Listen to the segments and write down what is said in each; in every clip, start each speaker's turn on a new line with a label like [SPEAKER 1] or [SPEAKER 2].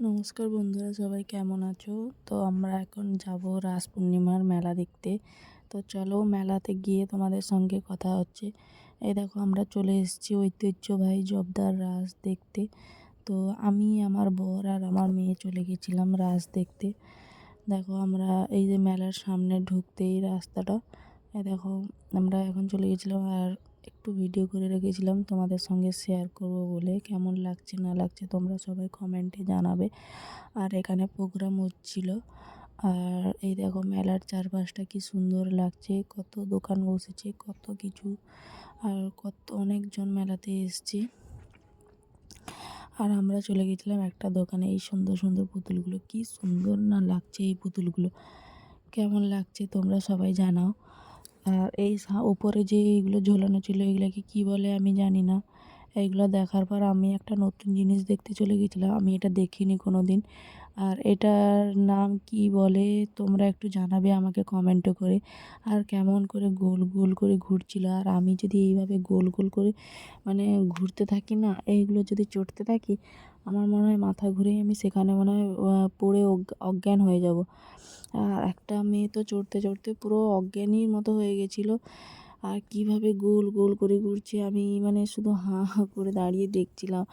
[SPEAKER 1] নমস্কার বন্ধুরা, সবাই কেমন আছো? তো আমরা এখন যাব রাস পূর্ণিমার মেলা দেখতে। তো চলো মেলাতে গিয়ে তোমাদের সঙ্গে কথা হচ্ছে। এই দেখো, আমরা চলে এসেছি ঐতিহ্যবাহী জবদার রাস দেখতে। তো আমি, আমার বর আর আমার মেয়ে চলে গেছিলাম রাস দেখতে। দেখো, আমরা এই যে মেলার সামনে ঢুকতেই রাস্তাটা। দেখো, আমরা এখন চলে গেছিলাম আর একটু ভিডিও করে রেখেছিলাম, তোমাদের সঙ্গে শেয়ার করব বলে। কেমন লাগছে, না লাগছে, তোমরা সবাই কমেন্টে জানাবে। আর এখানে প্রোগ্রাম হচ্ছিল। আর এই দেখো, মেলার চারপাশটা কি সুন্দর লাগছে। কত দোকান বসেছে, কত কিছু। আর কত অনেকজন মেলাতে এসছে। আর আমরা চলে গেছিলাম একটা দোকানে। এই সুন্দর সুন্দর পুতুলগুলো, কি সুন্দর না লাগছে এই পুতুলগুলো। কেমন লাগছে তোমরা সবাই জানাও। আর এই উপরে যে এইগুলো ঝোলানো ছিল, এগুলোকে কি বলে আমি জানি না। এইগুলো দেখার পর আমি একটা নতুন জিনিস দেখতে চলে গেছিলাম, আমি এটা দেখিনি কোনো দিন আর এটার নাম কি বলে তোমরা একটু জানাবে আমাকে কমেন্টও করে। আর কেমন করে গোল গোল করে ঘুরছিল। আর আমি যদি এইভাবে গোল গোল করে মানে ঘুরতে থাকি না, এইগুলো যদি চড়তে থাকি, আমার মনে হয় মাথা ঘুরে আমি সেখানে মনে হয় পড়ে অজ্ঞান হয়ে যাব। আর একটা মেয়ে তো চড়তে চড়তে পুরো অজ্ঞানীর মতো হয়ে গেছিল। আর কীভাবে গোল গোল করে ঘুরছে, আমি মানে শুধু হাঁ হাঁ করে দাঁড়িয়ে দেখছিলাম।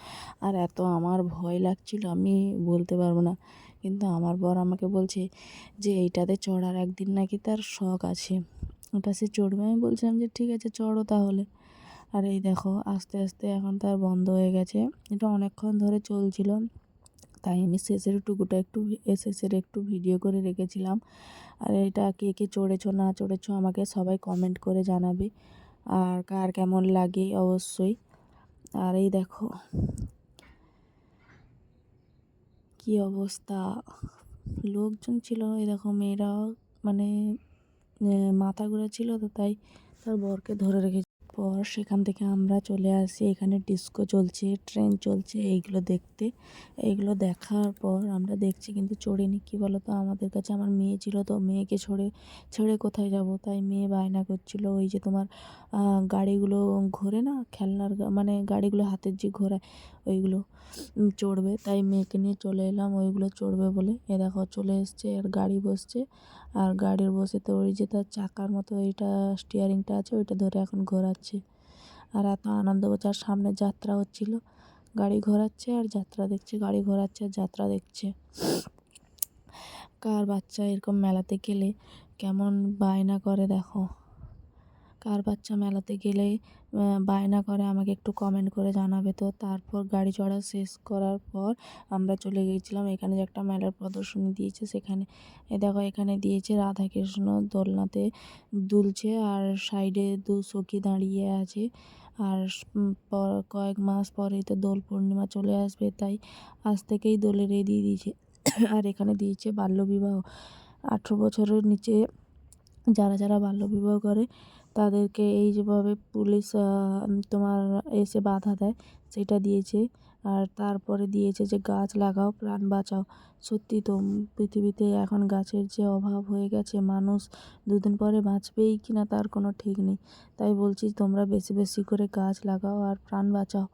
[SPEAKER 1] আর এত আমার ভয় লাগছিল, আমি বলতে পারব না। কিন্তু আমার বর আমাকে বলছে যে, এইটাতে চড়ার একদিন নাকি তার শখ আছে। ওটা সে চড়বে। আমি বলছিলাম যে, ঠিক আছে, চড়ো তাহলে। আর এই দেখো, আস্তে আস্তে এখন তার বন্ধ হয়ে গেছে। এটা অনেকক্ষণ ধরে চলছিল। তাই আমি শেষের টুকুটা একটু শেষের একটু ভিডিও করে রেখেছিলাম। আর এটা কে কে চড়েছো, না চড়েছো আমাকে সবাই কমেন্ট করে জানাবে। আর কার কেমন লাগে অবশ্যই। আর এই দেখো, কি অবস্থা। লোকজন ছিল, এই দেখো মেয়েরাও মানে মাথা ঘুরে ছিল তো তাই তার বরকে ধরে রেখে পর সেখান থেকে আমরা চলে আসি। এখানে ডিস্কো চলছে ট্রেন চলছে, এইগুলো দেখতে। এইগুলো দেখার পর আমরা দেখছি কিন্তু চড়িনি। কী বলো তো আমাদের কাছে আমার মেয়ে ছিল তো মেয়েকে ছড়ে, ছেড়ে কোথায় যাব? তাই মেয়ে বায়না করছিল। ওই যে তোমার গাড়িগুলো ঘোরে না? খেলনার মানে গাড়িগুলো হাতের যে ঘোরায়, ওইগুলো চড়বে। তাই মেয়েকে নিয়ে চলে এলাম। ওইগুলো চড়বে বলে, এ দেখো চলে এসছে, আর গাড়ি বসছে। আর গাড়ির বসে তো ওই যে তার চাকার মতো এইটা স্টিয়ারিংটা আছে, ওইটা ধরে এখন ঘোরাচ্ছে। আর এত আনন্দ হচ্ছে আর সামনে যাত্রা হচ্ছিল। গাড়ি ঘোরাচ্ছে আর যাত্রা দেখছে, গাড়ি ঘোরাচ্ছে আর যাত্রা দেখছে। কার বাচ্চা এরকম মেলাতে গেলে কেমন বায়না করে দেখো। কার বাচ্চা মেলাতে গেলে বায়না করে আমাকে একটু কমেন্ট করে জানাবে। তো তারপর গাড়ি চড়া শেষ করার পর আমরা চলে গিয়েছিলাম এখানে যে একটা মেলার প্রদর্শনী দিয়েছে, সেখানে, এ দেখো, এখানে দিয়েছে রাধাকৃষ্ণ দোলনাতে দুলছে আর সাইডে দু সখী দাঁড়িয়ে আছে। আর কয়েক মাস পরেই তো দোল পূর্ণিমা চলে আসবে, তাই আজ থেকেই দোলে রেডি দিয়েছে। আর এখানে দিয়েছে বাল্যবিবাহ। আঠেরো বছরের নিচে যারা যারা বাল্যবিবাহ করে তাদেরকে এই যেভাবে পুলিশ তোমার এসে বাধা দেয়, সেটা দিয়েছে। আর তারপরে দিয়েছে যে, গাছ লাগাও, প্রাণ বাঁচাও। সত্যি তো পৃথিবীতে এখন গাছের যে অভাব হয়ে গেছে, মানুষ দুদিন পরে বাঁচবেই কি না তার কোনো ঠিক নেই। তাই বলছি, তোমরা বেশি বেশি করে গাছ লাগাও আর প্রাণ বাঁচাও।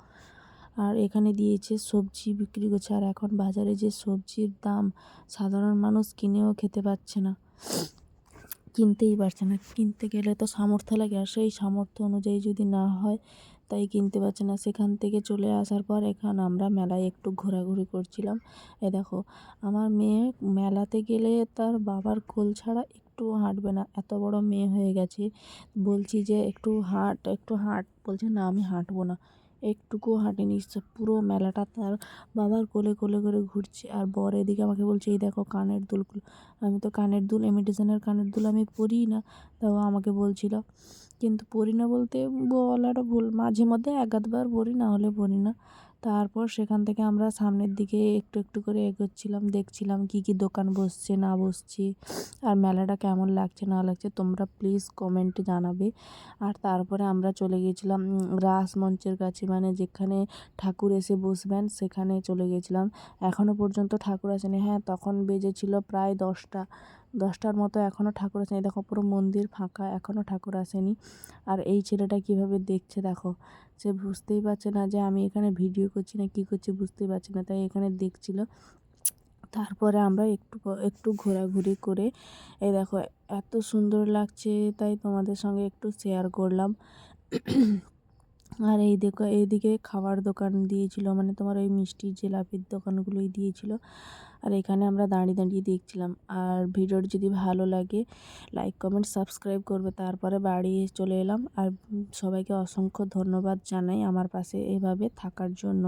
[SPEAKER 1] আর এখানে দিয়েছে সবজি বিক্রি করছে। আর এখন বাজারে যে সবজির দাম, সাধারণ মানুষ কিনেও খেতে পাচ্ছে না। কিনতেই পারছে না। কিনতে গেলে তো সামর্থ্য লাগে, আর সেই সামর্থ্য অনুযায়ী যদি না হয়, তাই কিনতে পারছে না। সেখান থেকে চলে আসার পর এখন আমরা মেলায় একটু ঘোরাঘুরি করছিলাম। এ দেখো, আমার মেয়ে মেলাতে গেলে তার বাবার কোল ছাড়া একটু হাঁটবে না। এত বড় মেয়ে হয়ে গেছে। বলছি যে, একটু হাঁট একটু হাঁট। বলছে, না, আমি হাঁটবো না। একটুকুও হাঁটেনি পুরো মেলাটা তার বাবার কোলে কোলে করে ঘুরছে। আর বর এদিকে আমাকে বলছে, এই দেখো কানের দুলগুলো। আমি তো কানের দুল এমিটেশনের কানের দুল আমি পরিই না, তাও আমাকে বলছিল। কিন্তু পরি না বলতে বলাটা ভুল, মাঝে মধ্যে এক আধবার পরি, না হলে পরি না। তারপর সেখান থেকে আমরা সামনের দিকে একটু একটু করে এগোচ্ছিলাম, দেখছিলাম কী কী দোকান বসছে, না বসছে, আর মেলাটা কেমন লাগছে, না লাগছে, তোমরা প্লিজ কমেন্টে জানাবে। আর তারপরে আমরা চলে গিয়েছিলাম রাস মঞ্চের কাছে মানে যেখানে ঠাকুর এসে বসবেন, সেখানে চলে গেছিলাম। এখনও পর্যন্ত ঠাকুর আসেনি হ্যাঁ তখন বেজেছিল প্রায় দশটা। দশটার মতো এখনও ঠাকুর আসেনি। দেখো পুরো মন্দির ফাঁকা এখনও ঠাকুর আসেনি। আর এই ছেলেটা কীভাবে দেখছে দেখো? সে বুঝতেই পারছে না যে আমি এখানে ভিডিও করছি না, কী করছি বুঝতেই পারছি না। তাই এখানে দেখছিল। তারপরে আমরা একটু একটু ঘোরাঘুরি করে এই দেখো এত সুন্দর লাগছে। তাই তোমাদের সঙ্গে একটু শেয়ার করলাম। আর এই দেখো, এইদিকে খাবার দোকান দিয়েছিল মানে তোমার ওই মিষ্টি জেলাপির দোকানগুলোই দিয়েছিল। আর এখানে আমরা দাঁড়িয়ে দাঁড়িয়ে দেখছিলাম। আর ভিডিওটি যদি ভালো লাগে, লাইক, কমেন্ট, সাবস্ক্রাইব করবে। তারপরে বাড়ি চলে এলাম। আর সবাইকে অসংখ্য ধন্যবাদ জানাই আমার পাশে এভাবে থাকার জন্য।